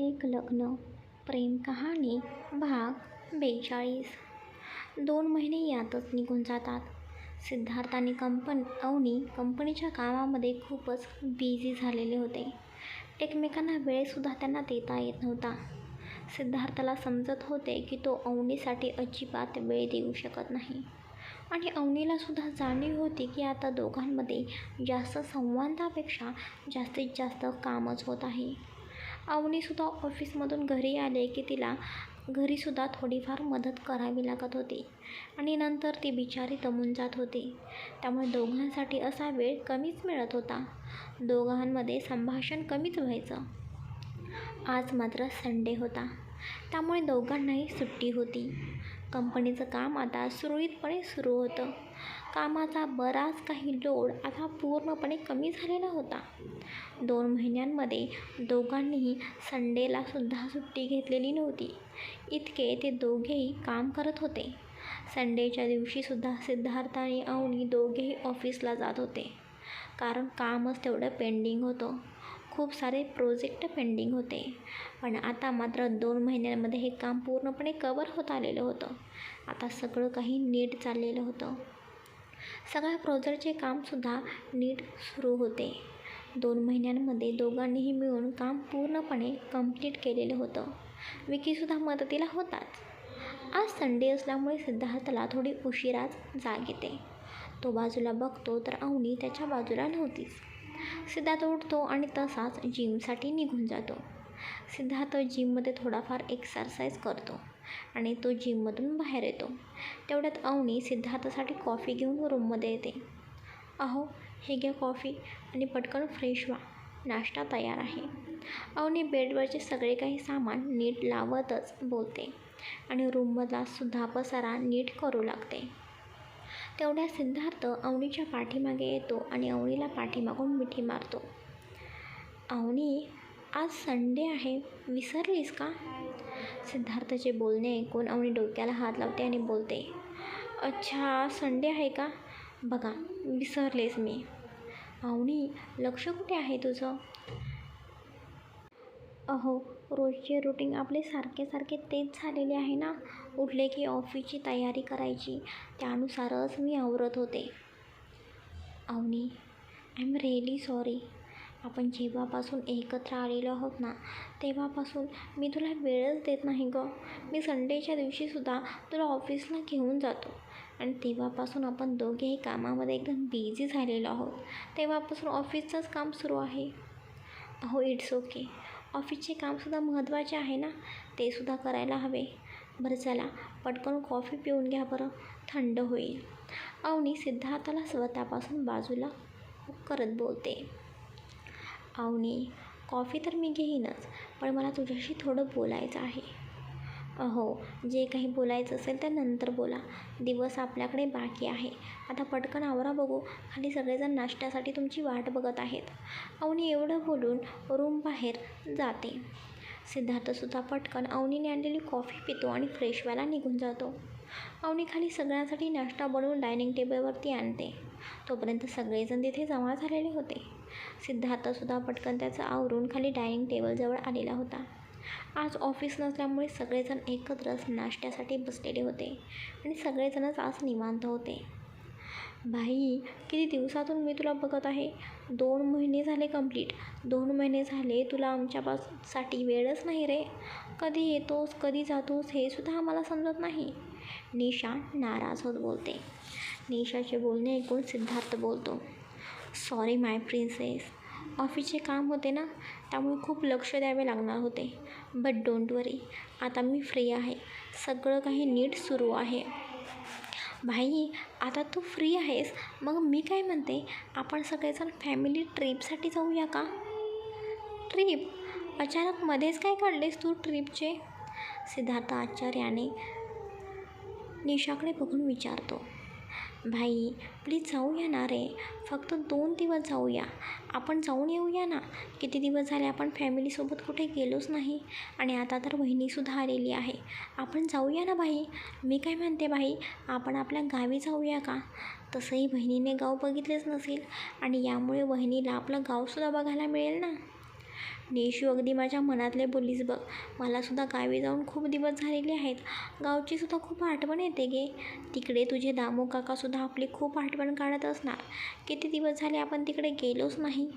एक लग्न प्रेम कहाणी भाग बेचाळीस. दोन महिने यातच निघून जातात. सिद्धार्थ आणि कंपन अवनी कंपनीच्या कामामध्ये खूपच बिझी झालेले होते. एकमेकांना वेळसुद्धा त्यांना देता येत नव्हता. सिद्धार्थाला समजत होते की तो अवनीसाठी अजिबात वेळ देऊ शकत नाही. आणि अवनीलासुद्धा जाणीव होती की आता दोघांमध्ये जास्त संवादापेक्षा जास्तीत जास्त कामच होत आहे. अवनीसुद्धा ऑफिसमधून घरी आले की तिला घरीसुद्धा थोडीफार मदत करावी लागत होती. आणि नंतर ती बिचारी दमून जात होती. त्यामुळे दोघांसाठी असा वेळ कमीच मिळत होता. दोघांमध्ये संभाषण कमीच व्हायचं. आज मात्र संडे होता. त्यामुळे दोघांनाही सुट्टी होती. कंपनीचं काम आता सुरळीतपणे सुरू होतं. कामाचा बराच काही लोड आता पूर्णपणे कमी झालेला होता. दोन महिन्यांमध्ये दोघांनीही संडेलासुद्धा सुट्टी घेतलेली नव्हती. इतके ते दोघेही काम करत होते. संडेच्या दिवशीसुद्धा सिद्धार्थ आणि अवनी दोघेही ऑफिसला जात होते. कारण कामच तेवढं पेंडिंग होतं. खूप सारे प्रोजेक्ट पेंडिंग होते. पण आता मात्र दोन महिन्यांमध्ये हे काम पूर्णपणे कवर होत आलेलं होतं. आता सगळं काही नीट चाललेलं होतं. सगळ्या प्रोजेक्टचे कामसुद्धा नीट सुरू होते. दोन महिन्यांमध्ये दोघांनीही मिळून काम पूर्णपणे कंप्लीट केलेलं होतं. विकीसुद्धा मदतीला होताच. आज संडे असल्यामुळे सिद्धार्थला थोडी उशिराच जाग येते. तो बाजूला बघतो तर अवनी त्याच्या बाजूला नव्हतीच. सिद्धार्थ उठतो आणि तसाच जिमसाठी निघून जातो. सिद्धार्थ जिममध्ये थोडाफार एक्सरसाइज करतो. आणि तो जिममधून बाहेर येतो. तेवढ्यात अवनी सिद्धार्थासाठी कॉफी घेऊन रूममध्ये येते. अहो हे घ्या कॉफी आणि पटकन फ्रेश व्हा. नाश्ता तयार आहे. अवनी बेडवरचे सगळे काही सामान नीट लावतच बोलते आणि रूममधला सुद्धा पसारा नीट करू लागते. तेवढ्या सिद्धार्थ अवनीच्या पाठीमागे येतो आणि अवनीला पाठीमागून मिठी मारतो. अवनी आज संडे आहे. विसरलीस का? सिद्धार्थचे बोलणे ऐकून अवनी डोक्याला हात लावते आणि बोलते अच्छा संडे आहे का? बघा विसरलेस मी. अवनी लक्ष कुठे आहे तुझं? अहो रोजचे रुटीन आपले सारखे सारखे तेच झालेले आहे ना. उठले की ऑफिसची तयारी करायची त्यानुसारच मी आवरत होते. Avani I am really sorry आपण जेव्हापासून एकत्र आलेलो आहोत ना तेव्हापासून मी तुला वेळच देत नाही गं. मी संडेच्या दिवशीसुद्धा तुला ऑफिसला घेऊन जातो. आणि तेव्हापासून आपण दोघेही कामामध्ये एकदम बिझी झालेलो आहोत. तेव्हापासून ऑफिसचंच काम सुरू आहे. अहो इट्स ओके ऑफिसचे कामसुद्धा महत्त्वाचे आहे ना? ते सुद्धा करायला हवे. बरं चला पटकन कॉफी पिऊन घ्या बरं. थंड होईल. अवनी सिद्धार्थाला स्वतःपासून बाजूला करत बोलते. अवनी कॉफी तर मी घेईनच पण मला तुझ्याशी थोडं बोलायचं आहे. अहो जे काही बोलायचं असेल ते नंतर बोला. दिवस आपल्याकडे बाकी आहे. आता पटकन आवरा बघू. खाली सगळेजण नाश्त्यासाठी तुमची वाट बघत आहेत. अवनी एवढं बोलून रूम बाहेर जाते. सिद्धार्थसुद्धा पटकन अवनीने आणलेली कॉफी पितो आणि फ्रेश व्हायला निघून जातो. अवनी खाली सगळ्यांसाठी नाश्ता बनवून डायनिंग टेबलवरती आणते. तोपर्यंत सगळेजण तिथे जमा झालेले होते. सिद्धार्थसुद्धा पटकन त्याचं आवरून खाली डायनिंग टेबलजवळ आलेला होता. आज ऑफिस नसल्यामुळे सगळेजण एकत्रच नाश्त्यासाठी बसलेले होते आणि सगळेजणच आज निवांत होते. भाई किती दिवसातून मी तुला बघत आहे? दोन महिने झाले कंप्लीट. दोन महिने झाले तुला आमच्यापासाठी वेळच नाही रे. कधी येतोस कधी जातोस हे सुद्धा आम्हाला समजत नाही. निशा नाराज होत बोलते. निशाचे बोलणे ऐकून सिद्धार्थ बोलतो. सॉरी माय प्रिन्सेस ऑफिसचे काम होते ना त्यामुळे खूप लक्ष द्यावे लागणार होते. बट डोंट वरी आता मी फ्री आहे. सगळं काही नीट सुरू आहे. भाई आता तू फ्री आहेस. मग मी काय म्हणते? आपण सगळेजण फॅमिली ट्रीपसाठी जाऊया का? ट्रीप अचानक मध्येच काय काढलेस तू ट्रीपचे सिद्धार्थ आचार्याने निशाकडे बघून विचारतो. भाई प्लीज जाऊया ना रे. फक्त दोन दिवस जाऊया. आपण जाऊन येऊया ना. किती दिवस झाले आपण फॅमिलीसोबत कुठे गेलोच नाही? आणि आता तर वहिनीसुद्धा आलेली आहे. आपण जाऊया ना भाई? मी काय म्हणते भाई? आपण आपल्या गावी जाऊया का? तसंही बहिणीने गाव बघितलेच नसेल. आणि यामुळे वहिनीला आपलं गावसुद्धा बघायला मिळेल ना. निशू अगदी माझ्या मनातले बोललीस बघ. मलासुद्धा गावी जाऊन खूप दिवस झालेले आहेत. गावचीसुद्धा खूप आठवण येते गे. तिकडे तुझे दामू काकासुद्धा आपली खूप आठवण काढत असणार. किती दिवस झाले आपण तिकडे गेलोच नाही?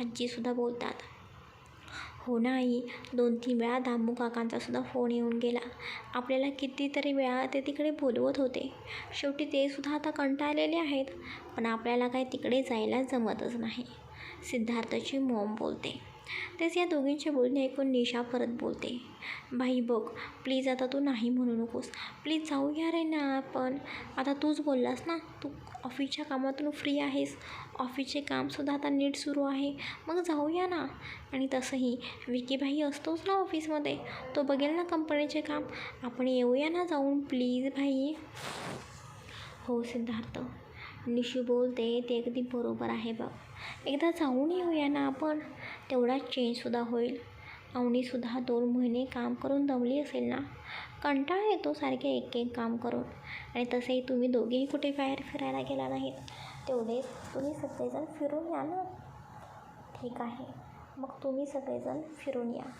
आजीसुद्धा बोलतात. हो ना आई. दोन तीन वेळा दामू काकांचासुद्धा फोन येऊन गेला. आपल्याला कितीतरी वेळा ते तिकडे बोलवत होते. शेवटी ते सुद्धा आता कंटाळलेले आहेत. पण आपल्याला काय तिकडे जायला जमतच नाही. सिद्धार्थची मॉम बोलते. तेच या दोघींचे बोलणे ऐकून निशा परत बोलते. भाई बघ प्लीज आता तू नाही म्हणू नकोस. प्लीज जाऊया रे ना आपण आता तूच बोललास ना तू ऑफिसच्या कामातून फ्री आहेस. ऑफिसचे कामसुद्धा आता नीट सुरू आहे. मग जाऊया ना. आणि तसंही विकीभाई असतोच ना ऑफिसमध्ये. तो बघेल ना कंपनीचे काम. आपण येऊया ना जाऊन प्लीज भाई हो सिद्धार्थ. निशू बोलते ते अगदी बरोबर आहे बघ. एकदा जाऊन येऊया ना आपण. तेवढा चेंजसुद्धा होईल. अवनीसुद्धा दोन महिने काम करून दमली असेल ना? कंटाळा येतो सारखे एक एक काम करून. आणि तसेही तुम्ही दोघेही कुठे बाहेर फिरायला गेला नाहीत. तेवढेच तुम्ही सगळेजण फिरून या ना? ठीक आहे. मग तुम्ही सगळेजण फिरून या.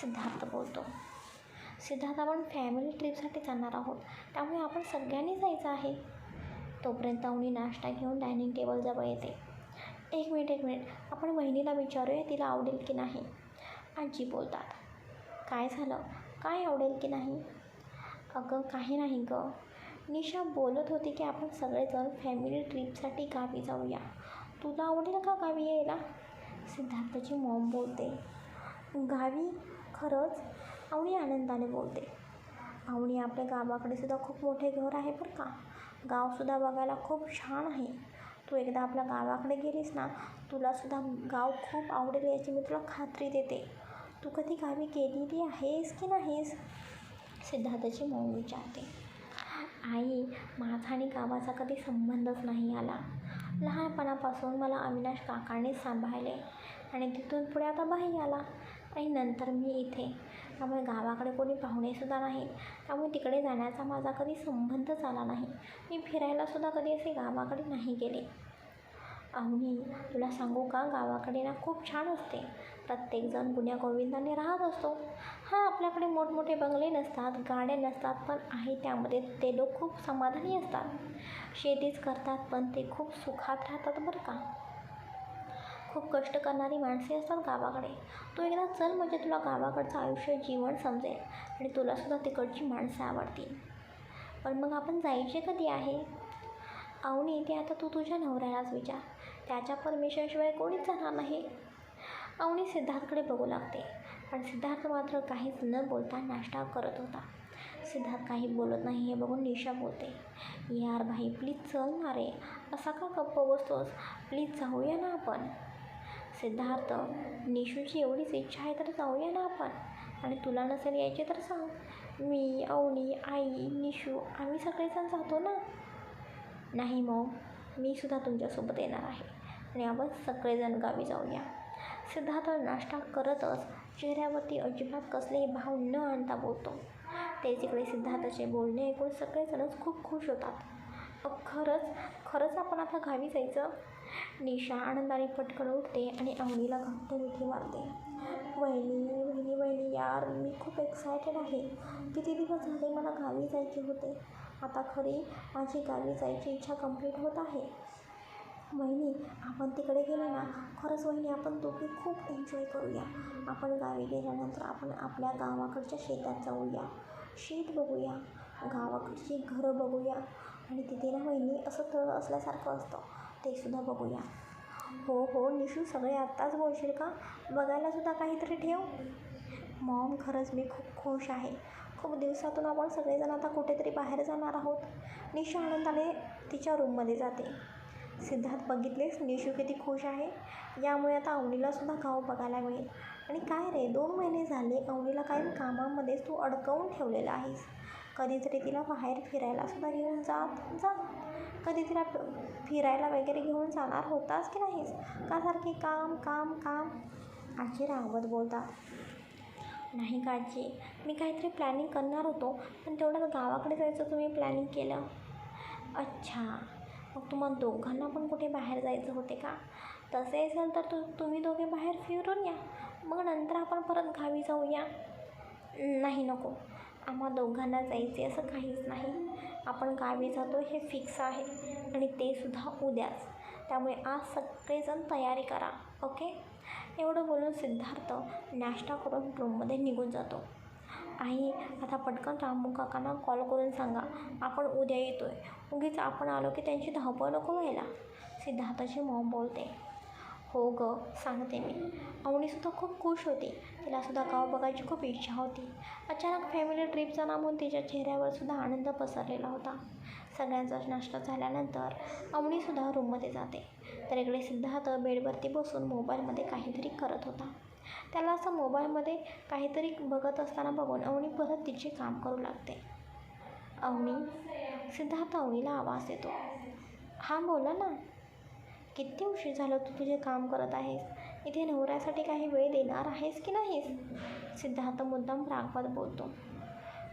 सिद्धार्थ बोलतो. सिद्धार्थ आपण फॅमिली ट्रिपसाठी जाणार आहोत. त्यामुळे आपण सगळ्यांनी जायचं आहे. तोपर्यंत अवनी नाश्ता घेऊन डायनिंग टेबलजवळ येते. एक मिनिट एक मिनिट. आपण वहिनीला विचारूया तिला आवडेल की नाही. आजी बोलतात काय झालं? काय आवडेल की नाही? अगं काही नाही गं. निशा बोलत होती की आपण सगळेजण फॅमिली ट्रिपसाठी गावी जाऊया. तुला आवडेल का गावी यायला? सिद्धार्थची मॉम बोलते. गावी? खरंच? आवडी आनंदाने बोलते. आवडी आपल्या गावाकडे सुद्धा खूप मोठे घर आहे बरं का. गावसुद्धा बघायला खूप छान आहे. तू एकदा आपल्या गावाकडे गेलीस ना तुलासुद्धा गाव खूप आवडेल याची मी तुला खात्री देते. तू कधी गावी गेलेली आहेस की नाहीस? सिद्धार्थची मौन विचारते. आई माझा आणि गावाचा कधी संबंधच नाही आला. लहानपणापासून मला अविनाश काकानेच सांभाळले आणि तिथून पुढे आता बाही आला. आणि नंतर मी इथे. त्यामुळे गावाकडे कोणी पाहुणेसुद्धा नाही त्यामुळे तिकडे जाण्याचा माझा कधी संबंधच आला नाही. मी फिरायलासुद्धा कधी असे गावाकडे नाही गेले. आम्ही तुला सांगू का गावाकडे ना खूप छान असते. प्रत्येकजण गुण्या गोविंदाने राहत असतो. हां आपल्याकडे मोठमोठे बंगले नसतात गाड्या नसतात पण आहे त्यामध्ये ते लोक खूप समाधानी असतात. शेतीच करतात पण ते खूप सुखात राहतात बरं का. खूप कष्ट करणारी माणसे असतात गावाकडे. तू एकदा चल म्हणजे तुला गावाकडचं आयुष्य जीवन समजेल आणि तुलासुद्धा तिकडची माणसं आवडतील. पण मग आपण जायचे कधी आहे? अवनी ते आता तू तुझ्या नवऱ्यालाच विचार. त्याच्या परमिशनशिवाय कोणीच जाणार नाही. अवनी सिद्धार्थकडे बघू लागते. पण सिद्धार्थ मात्र काहीच न बोलता नाश्ता करत होता. सिद्धार्थ काही बोलत नाही हे बघून निशा बोलते. यार भाई प्लीज चल ना रे. असा का गप्प बसतोस? प्लीज जाऊया ना आपण. सिद्धार्थ निशूची एवढीच इच्छा आहे तर जाऊया ना आपण. आणि तुला नसेल यायचे तर सांग. मी अवनी आई निशू आम्ही सगळेजण जातो ना? नाही मग मी सुद्धा तुमच्यासोबत येणार आहे. आणि आपण सगळेजण गावी जाऊया. सिद्धार्थ नाश्ता करतच चेहऱ्यावरती अजिबात कसलेही भाव न आणता बोलतो. ते इकडे सिद्धार्थाचे बोलणे ऐकून सगळेजणच खूप खुश होतात. अ, खरंच खरंच आपण आता गावी जायचं? निशा आनंदाने पटकन उठते आणि अवनीला घट्ट मिठी मारते. वहिनी वहिनी वहिनी यार मी खूप एक्सायटेड आहे. किती दिवस झाले मला गावी जायचे होते. आता खरी माझी गावी जायची इच्छा कंप्लीट होत आहे. वहिनी आपण तिकडे गेलो ना खरंच वहिनी आपण दोघी खूप एन्जॉय करूया. आपण गावी गेल्यानंतर आपण आपल्या गावाकडच्या शेतात जाऊया. शेत बघूया. गावाकडची घरं बघूया. आणि तिथे ना वहिनी असं तळ असल्यासारखं असतं. ते सुद्धा बघूया. हो हो निशू सगळे आत्ताच बोलशील का? बघायलासुद्धा काहीतरी ठेव. मॉम खरंच मी खूप खुश आहे. खूप दिवसातून आपण सगळेजण आता कुठेतरी बाहेर जाणार आहोत. निशू आनंदाने तिच्या रूममध्ये जाते. सिद्धार्थ बघितलेस? निशू किती खुश आहे. यामुळे आता अवनीलासुद्धा गाव बघायला मिळेल. आणि काय रे दोन महिने झाले अवनीला काही कामामध्येच तू अडकवून ठेवलेला आहेस. कधीतरी तिला बाहेर फिरायलासुद्धा घेऊन जात जा. कधी तिला फिरायला वगैरे घेऊन जाणार होतास की नाहीस? का सारखे काम काम काम. आजी रावत बोलतात नाही का आजी मी काहीतरी प्लॅनिंग करणार होतो पण तेवढ्यात गावाकडे जायचं तुम्ही प्लॅनिंग केलं. अच्छा मग तुम्हाला दोघांना पण कुठे बाहेर जायचं होते का? तसे असेल तर तु तुम्ही दोघे बाहेर फिरून या. मग नंतर आपण परत गावी जाऊया. नाही नको. आम्हा दोघांना जायचे असं काहीच नाही. आपण गावी जातो हे फिक्स आहे. आणि ते सुद्धा उद्याच. त्यामुळे आज सगळेजण तयारी करा ओके एवढं बोलून सिद्धार्थ नाश्ता करून रूममध्ये निघून जातो. आई आता पटकन रामू काकांना कॉल करून सांगा. आपण उद्या येतो आहे उगीच आपण आलो की त्यांची धावपळ नको व्हायला. सिद्धार्थाची मॉम बोलते. हो ग सांगते मी. अवनीसुद्धा खूप खुश होती. तिलासुद्धा गाव बघायची खूप इच्छा होती. अचानक फॅमिली ट्रिपचा नामून तिच्या चेहऱ्यावरसुद्धा आनंद पसरलेला होता. सगळ्यांचा नाश्ता झाल्यानंतर अवनीसुद्धा रूममध्ये जाते. तर इकडे सिद्धार्थ बेडवरती बसून मोबाईलमध्ये काहीतरी करत होता. त्याला असं मोबाईलमध्ये काहीतरी बघत असताना बघून अवनी परत तिचे काम करू लागते. अवनी सिद्धार्थ अवनीला आवाज देतो. हां बोला ना. किती उशीर झालं तू तुझे काम करत आहेस? इथे नवऱ्यासाठी काही वेळ देणार आहेस की नाहीस? सिद्धार्थ मुद्दाम रागवत बोलतो.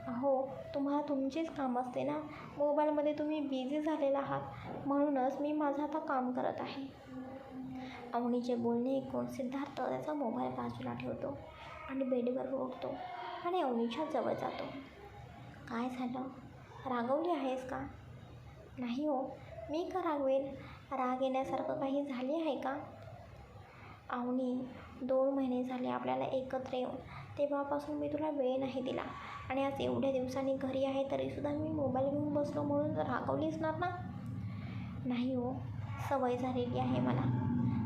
अहो तुम्हाला तुमचेच काम असते ना? मोबाईलमध्ये तुम्ही बिझी झालेला आहात. म्हणूनच मी माझं आता काम करत आहे. अवनीचे बोलणे ऐकून सिद्धार्थ त्याचा मोबाईल बाजूला ठेवतो आणि बेडवर उठतो आणि अवनीच्या जवळ जातो. काय झालं? रागवली आहेस का? नाही हो. मी का रागवेल राग येण्यासारखं काही झाले आहे का? आवनी दोन महिने झाले आपल्याला एकत्र येऊन. तेव्हापासून मी तुला वेळ नाही दिला. आणि आज एवढ्या दिवसांनी घरी आहे तरीसुद्धा मी मोबाईल घेऊन बसलो म्हणून रागवलीच ना ना नाही हो सवय झालेली आहे मला.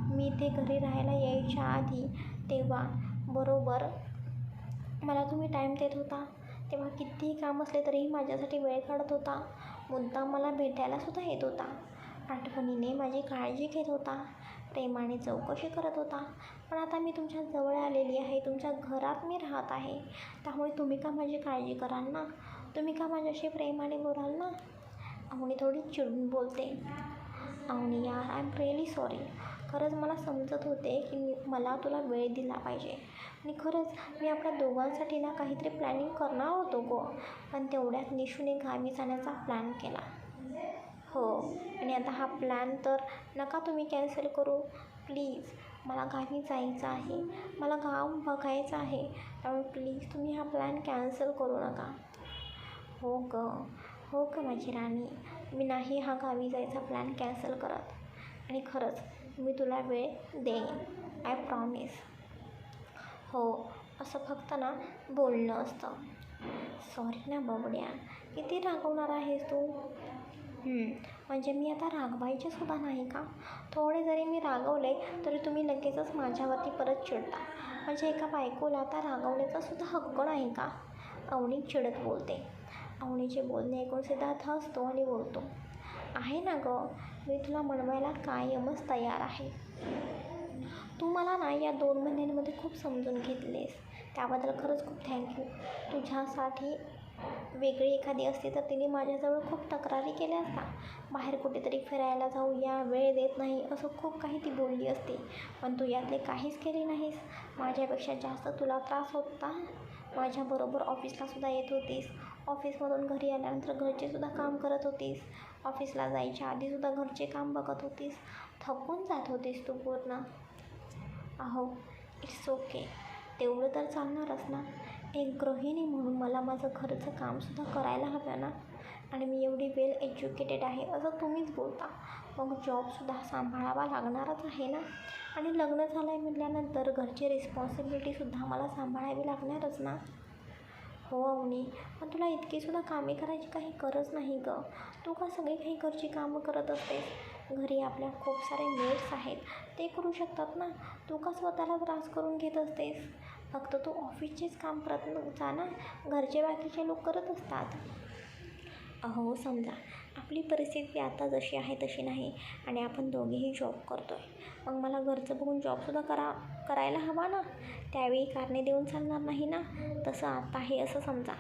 मी इथे घरी राहायला यायच्या आधी तेव्हा बरोबर मला तुम्ही टाईम देत होता. तेव्हा कितीही काम असले तरीही माझ्यासाठी वेळ काढत होता. मुद्दाम मला भेटायलासुद्धा येत होता. आठवणीने माझी काळजी घेत होता. प्रेमाने चौकशी करत होता. पण आता मी तुमच्या जवळ आलेली आहे. तुमच्या घरात मी राहत आहे. त्यामुळे तुम्ही का माझी काळजी कराल ना? तुम्ही का माझ्याशी प्रेमाने बोलाल ना? अवनी थोडी चिडून बोलते. अवनी यार आय एम रिअली सॉरी खरंच मला समजत होते की मी मला तुला वेळ दिला पाहिजे. आणि खरंच मी आपल्या दोघांसाठी ना काहीतरी प्लॅनिंग करणार होतो गो. पण तेवढ्यात निशूने गावी जाण्याचा प्लॅन केला. हो. आणि आता हा प्लॅन तर नका तुम्ही कॅन्सल करू. प्लीज मला गावी जायचं आहे. मला गाव बघायचं आहे. त्यामुळे प्लीज तुम्ही हा प्लॅन कॅन्सल करू नका. हो ग. हो का माझी राणी. मी नाही हा गावी जायचा प्लॅन कॅन्सल करत. आणि खरंच मी तुला वेळ देईन. आय प्रॉमिस हो असं फक्त ना बोलणं असतं. सॉरी ना बबड्या. किती रागवणार आहेस तू? म्हणजे मी आता रागवायची सुद्धा नाही का? थोडे जरी मी रागवले तरी तुम्ही लगेचच माझ्यावरती परत चिडता. म्हणजे एका बायकोला आता रागवण्याचा सुद्धा हक्क नाही का? अवनी चिडत बोलते. अवनीचे बोलणे ऐकून सिद्धार्थ हसतो आणि बोलतो आहे ना गं मी तुला मनवायला कायमच तयार आहे. तू मला ना या दोन महिन्यांमध्ये खूप समजून घेतलेस. त्याबद्दल खरंच खूप थँक्यू तुझ्यासाठी वेगळी एखादी असती तर तिने माझ्याजवळ खूप तक्रारी केल्या असता. बाहेर कुठेतरी फिरायला जाऊया वेळ देत नाही असं खूप काही ती बोलली असती. पण तू यातले काहीच केले नाहीस. माझ्यापेक्षा जास्त तुला त्रास होता? माझ्याबरोबर ऑफिसलासुद्धा येत होतीस. ऑफिसमधून घरी आल्यानंतर घरचेसुद्धा काम करत होतीस. ऑफिसला जायच्या आधीसुद्धा घरचे काम बघत होतीस. थकून जात होतीस तू पूर्ण. अहो इट्स ओके तेवढं तर चालणारच ना. एक गृहिणी म्हणून मला माझं घरचं कामसुद्धा करायला हवं ना? आणि मी एवढी वेल एज्युकेटेड आहे असं तुम्हीच बोलता. मग जॉबसुद्धा सांभाळावा लागणारच आहे ना? आणि लग्न झालं आहे म्हटल्यानंतर घरची रिस्पॉन्सिबिलिटीसुद्धा मला सांभाळावी लागणारच ना? हो अवनी पण तुला इतकीसुद्धा कामे करायची काही गरज नाही गं. तू का सगळी काही घरची कामं करत असतेस? घरी आपल्या खूप सारे मेट्स आहेत ते करू शकतात ना? तू का स्वतःला त्रास करून घेत असतेस? फक्त तू ऑफिसचेच काम करत जा ना घरचे बाकीचे लोक करत असतात. अहो समजा आपली परिस्थिती आता जशी आहे तशी नाही आणि आपण दोघेही जॉब करतो आहे मग मला घरचं बघून जॉबसुद्धा करा करायला हवा ना? त्यावेळी कारणे देऊन चालणार नाही ना? तसं आता आहे असं समजा.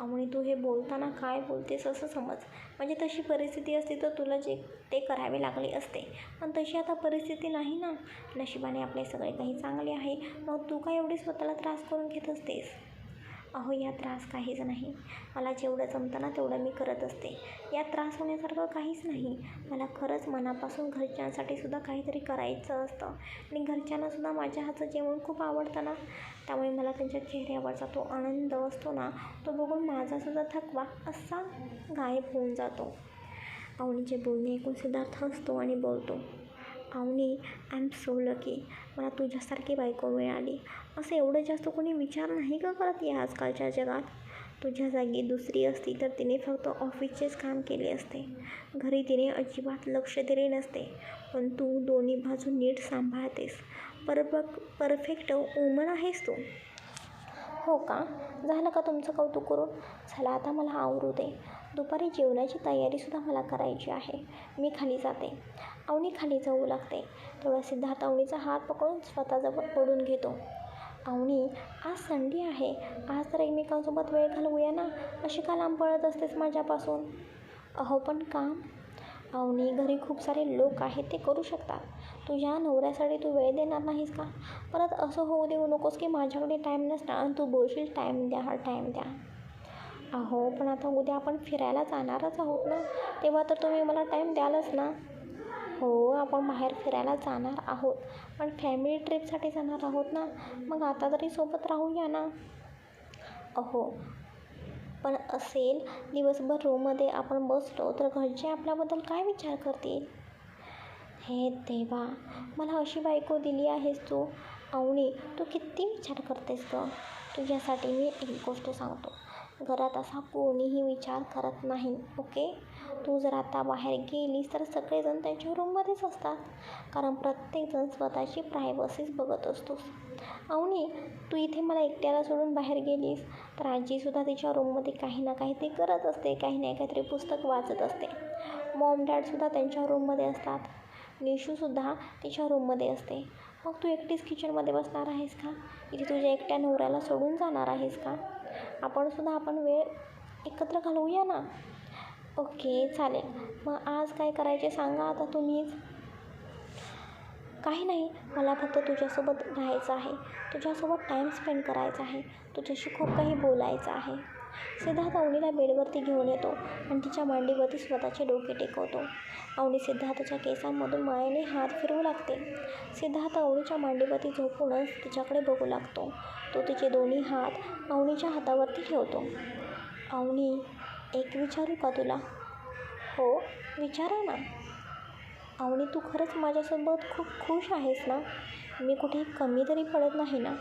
आणि तू हे बोलताना काय बोलतेस असं समज. म्हणजे तशी परिस्थिती असती तर तुला जे ते करावे लागले असते. पण तशी आता परिस्थिती नाही ना. नशिबाने आपले सगळे काही चांगले आहे. मग तू काय एवढी स्वतःला त्रास करून घेत असतेस? अहो या त्रास काहीच नाही. मला जेवढं जमतं ना तेवढं मी करत असते. यात त्रास होण्यासारखं काहीच नाही. मला खरंच मनापासून घरच्यांसाठी सुद्धा काहीतरी करायचं असतं. आणि घरच्यांनासुद्धा माझ्या हातचं जेवण खूप आवडतं ना. त्यामुळे मला त्यांच्या चेहऱ्यावरचा तो आनंद असतो ना तो बघून माझासुद्धा थकवा असा गायब होऊन जातो. आवणीचे बोलणे ऐकून सिद्धार्थ हसतो आणि बोलतो Avani I am so lucky मला तुझ्यासारखी बायको मिळाली. असं एवढं जास्त कोणी विचार नाही का करत या आजकालच्या जगात? तुझ्या जागी दुसरी असती तर तिने फक्त ऑफिसचेच काम केले असते. घरी तिने अजिबात लक्ष दिले नसते. पण तू दोन्ही बाजू नीट सांभाळतेस. परफक परफेक्ट उमन आहेस तू. हो का? झालं का तुमचं कौतुक करून? चला आता मला आवरू दे. दुपारी जेवणाची तयारीसुद्धा मला करायची आहे. मी खाली जाते. अवनी खाली जाऊ लागते. तेवढा सिद्धार्थ अवनीचा हात पकडून स्वतःजवळ पडून घेतो. अवनी आज संडे आहे. आज तर एकमेकांसोबत वेळ घालवूया ना? अशी का लांब पळत असतेस माझ्यापासून. अहो पण काम? अवनी घरी खूप सारे लोक आहेत ते करू शकतात. तुझ्या नवऱ्यासाठी तू वेळ देणार नाहीस का? परत असं होऊ देऊ नकोस की माझ्याकडे टाईम नसणार आणि तू बोलशील टाईम द्या हा टाईम द्या. अहो पण आता उद्या आपण फिरायला जाणारच आहोत ना? तेव्हा तर तुम्ही मला टाईम द्यालच ना? हो आपण बाहेर फिरायला जाणार आहोत. पण फॅमिली ट्रिपसाठी जाणार आहोत ना? मग आता तरी सोबत राहूया ना? अहो पण असेल दिवसभर रूममध्ये आपण बसलो तर घरचे आपल्याबद्दल काय विचार करतील? हे देवा मला अशी बायको दिली आहेस तू. अवनी तू किती विचार करतेस ग? तुझ्यासाठी मी एक गोष्ट सांगतो. घरात असा कोणीही विचार करत नाही ओके? तू जर आता बाहेर गेलीस तर सगळेजण त्यांच्या रूममध्येच असतात. कारण प्रत्येकजण स्वतःची प्रायव्हसीच बघत असतोस. अवनी तू इथे मला एकट्याला सोडून बाहेर गेलीस तर आजीसुद्धा तिच्या रूममध्ये काही ना काही ते करत असते काही ना काहीतरी पुस्तक वाचत असते. मॉम डॅडसुद्धा त्यांच्या रूममध्ये असतात. निशूसुद्धा तिच्या रूममध्ये असते. मग तू एकटीच किचनमध्ये बसणार आहेस का? इथे तुझ्या एकट्या नवऱ्याला सोडून जाणार आहेस का? आपणसुद्धा आपण वेळ एकत्र घालवूया ना? ओके चालेल. मग आज काय करायचे सांगा आता तुम्हीच. काही नाही मला फक्त तुझ्यासोबत राहायचं आहे. तुझ्यासोबत टाईम स्पेंड करायचा आहे. तुझ्याशी खूप काही बोलायचं आहे. सिद्धार्थ अवनीला बेडवरती घेऊन येतो आणि तिच्या मांडीवरती स्वतःचे डोके टेकवतो. अवनी सिद्धार्थच्या केसांमधून मायेने हात फिरवू लागते. सिद्धार्थ अवनीच्या मांडीवरती झोपूनच तिच्याकडे बघू लागतो. तो तिचे दोन्ही हात अवनीच्या हातावरती ठेवतो. अवनी एक विचारू का तुला? हो विचारा ना. अवनी तू खरंच माझ्यासोबत खूप खुश आहेस ना? मी कुठे कमी तरी पडत नाही ना?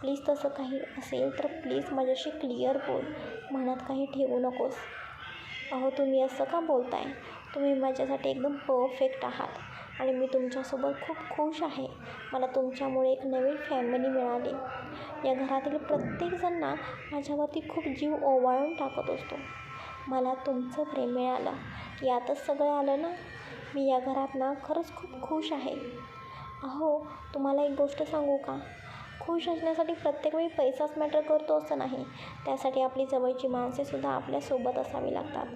प्लीज तसं काही असेल तर प्लीज माझ्याशी क्लिअर बोल. मनात काही ठेवू नकोस. अहो तुम्ही असं का बोलताय? तुम्ही माझ्यासाठी एकदम परफेक्ट आहात आणि मी तुमच्यासोबत खूप खुश आहे. मला तुमच्यामुळे एक नवीन फॅमिली मिळाली. या घरातील प्रत्येकजण ना माझ्यावरती खूप जीव ओवाळून टाकत असतो. मला तुमचं प्रेम मिळालं. यातच सगळं आलं ना? मी या घरात ना खरंच खूप खुश आहे. अहो तुम्हाला एक गोष्ट सांगू का? खुश असण्यासाठी प्रत्येक वेळी पैसाच मॅटर करतो असं नाही. त्यासाठी आपली जवळची माणसेसुद्धा आपल्यासोबत असावी लागतात.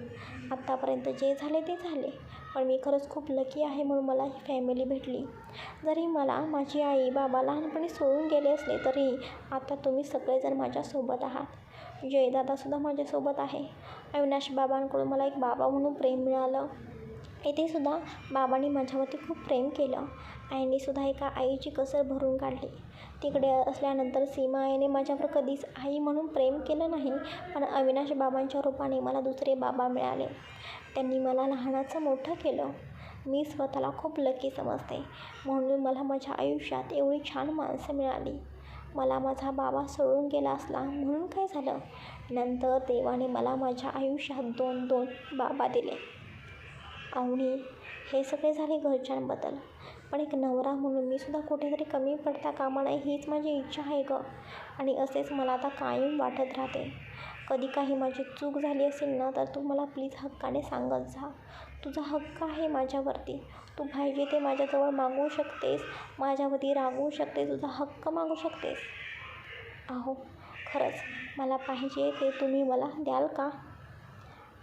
आत्तापर्यंत जे झाले ते झाले. पण मी खरंच खूप लकी आहे म्हणून मला ही फॅमिली भेटली. जरी मला माझी आई बाबा लहानपणी सोडून गेले असले तरी आता तुम्ही सगळेजण माझ्यासोबत आहात. जयदादासुद्धा माझ्यासोबत आहे. अविनाश बाबांकडून मला एक बाबा म्हणून प्रेम मिळालं. इथेसुद्धा बाबांनी माझ्यावरती खूप प्रेम केलं. आईनेसुद्धा एका आईची कसर भरून काढली. तिकडे असल्यानंतर सीमा आईने माझ्यावर कधीच आई म्हणून प्रेम केलं नाही पण अविनाश बाबांच्या रूपाने मला दुसरे बाबा मिळाले. त्यांनी मला लहानाचं मोठं केलं. मी स्वतःला खूप लकी समजते. म्हणून मला माझ्या आयुष्यात एवढी छान माणसं मिळाली. मला माझा बाबा सोडून गेला असला म्हणून काय झालं? नंतर देवाने मला माझ्या आयुष्यात दोन दोन बाबा दिले. आवणी हे सगळे झाले घरच्यांबद्दल. पण एक नवरा म्हणून मी सुद्धा कुठेतरी कमी पडता कामा नये हीच माझी इच्छा आहे गं. आणि असेच मला आता कायम वाटत राहते. कधी काही माझी चूक झाली असेल ना तर तू मला प्लीज हक्काने सांगत जा. तुझा हक्क आहे माझ्यावरती. तू पाहिजे ते माझ्याजवळ मागवू शकतेस माझ्यावरती रागवू शकतेस तुझा हक्क मागू शकतेस. अहो खरंच मला पाहिजे ते तुम्ही मला द्याल का?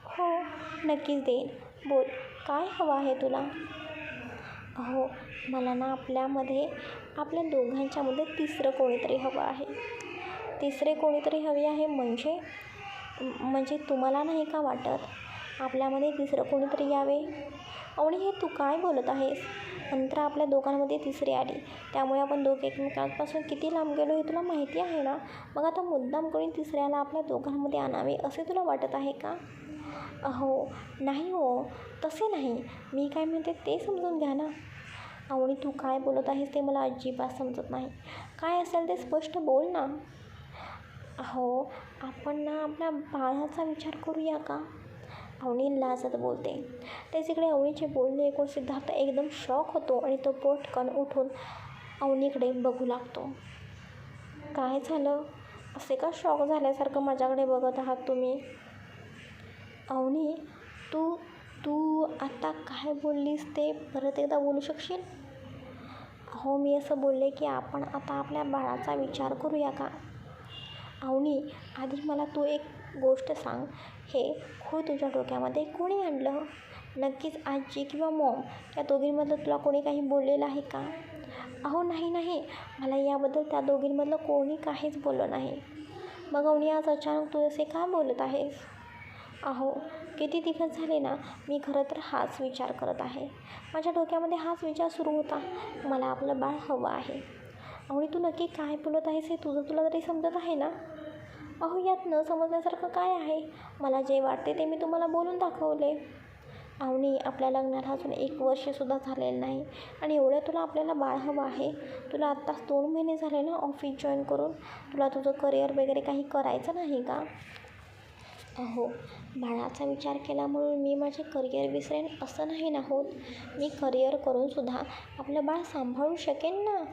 हो नक्कीच देईन. बोल काय हवं आहे तुला? अहो मला ना आपल्यामध्ये आपल्या दोघांच्यामध्ये तिसरं कोणीतरी हवं आहे. तिसरे कोणीतरी हवे आहे म्हणजे म्हणजे तुम्हाला नाही का वाटत? आपल्यामध्ये तिसरं कोणीतरी यावे? अवणी हे तू काय बोलत आहेस? नंतर आपल्या दोघांमध्ये तिसरी आली. त्यामुळे आपण दोघे एकमेकांपासून किती लांब गेलो हे तुला माहिती आहे ना? मग आता मुद्दाम कोणी तिसऱ्याला आपल्या दोघांमध्ये आणावे असे तुला वाटत आहे का? अहो नाही हो. तसे नाही. मी काय म्हणते ते समजून घ्या ना. अवनी तू काय बोलत आहेस ते मला अजिबात समजत नाही. काय असेल ते स्पष्ट बोल ना. अहो आपण ना आपल्या बाळाचा विचार करूया का? अवनी लाजत बोलते. त्याच्याकडे अवनीचे बोलणे ऐकून सिद्धार्थ एकदम शॉक होतो आणि तो पोटकन उठून अवनीकडे बघू लागतो. काय झालं? असे का शॉक झाल्यासारखं माझ्याकडे बघत आहात तुम्ही? अवनी तू तू आता काय बोललीस ते परत एकदा बोलू शकशील? हो मी असं बोलले की आपण आता आपल्या बाळाचा विचार करूया का? अवनी आधी मला तू एक गोष्ट सांग. हे खूळ तुझ्या डोक्यामध्ये कोणी आणलं? नक्कीच आजी किंवा मॉम या दोघींमधलं तुला कोणी काही बोललेलं आहे का? अहो नाही नाही. मला याबद्दल त्या दोघींमधलं कोणी काहीच बोललं नाही. मग अवनी आज अचानक तू असे का बोलत आहेस? अहो किती दिवस झाले ना मी खरं तर हाच विचार करत आहे. माझ्या डोक्यामध्ये हाच विचार सुरू होता. मला आपलं बाळ हवं आहे. आणि तू नक्की काय बोलत आहेस हे तुझं तुला तरी समजत आहे ना? अहो यात न समजण्यासारखं काय आहे? मला जे वाटते ते मी तुम्हाला बोलून दाखवले. आवणी आपल्या लग्नाला अजून एक वर्षसुद्धा झालेलं नाही आणि एवढं तुला आपल्याला बाळ हवं आहे. तुला आत्ताच दोन महिने झाले ना ऑफिस जॉईन करून. तुला तुझं करिअर वगैरे काही करायचं नाही का? अहो बाळाचा विचार केला म्हणून मी माझे करिअर विसरेन असं नाही ना होत. मी करिअर करूनसुद्धा आपलं बाळ सांभाळू शकेन ना?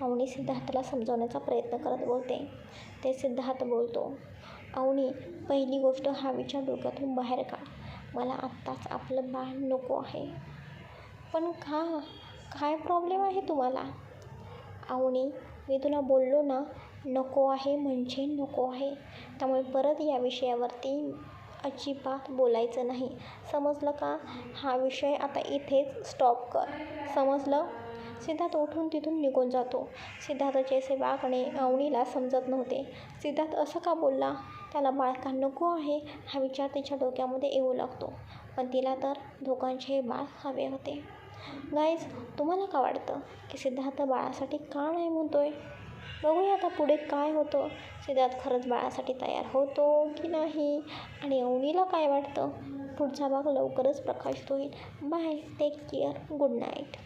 आवणी सिद्धार्थला समजवण्याचा प्रयत्न करत बोलते. ते सिद्धार्थ बोलतो. अवनी पहिली गोष्ट हा विचार डोक्यातून बाहेर काढ. मला आत्ताच आपलं बाळ नको आहे. पण का? काय प्रॉब्लेम आहे तुम्हाला? अवनी मी तुला बोललो ना नको आहे म्हणजे नको आहे. त्यामुळे परत या विषयावरती अजिबात बोलायचं नाही. समजलं का? हा विषय आता इथेच स्टॉप कर. समजलं? सिद्धार्थ उठून तिथून निघून जातो. सिद्धार्थचे असे वागणे अवनीला समजत नव्हते. सिद्धार्थ असं का बोलला? त्याला बाळका नको आहे हा विचार तिच्या डोक्यामध्ये येऊ लागतो. पण तिला तर दोघांचे बाळ हवे होते. गाईज तुम्हाला का वाटतं की सिद्धार्थ बाळासाठी का नाही म्हणतोय? बघूया आता पुढे काय होतं. सिद्धार्थ खरंच बाळासाठी तयार होतो की नाही? आणि अवनीला काय वाटतं? पुढचा भाग लवकरच प्रकाशित होईल. Bye take care good night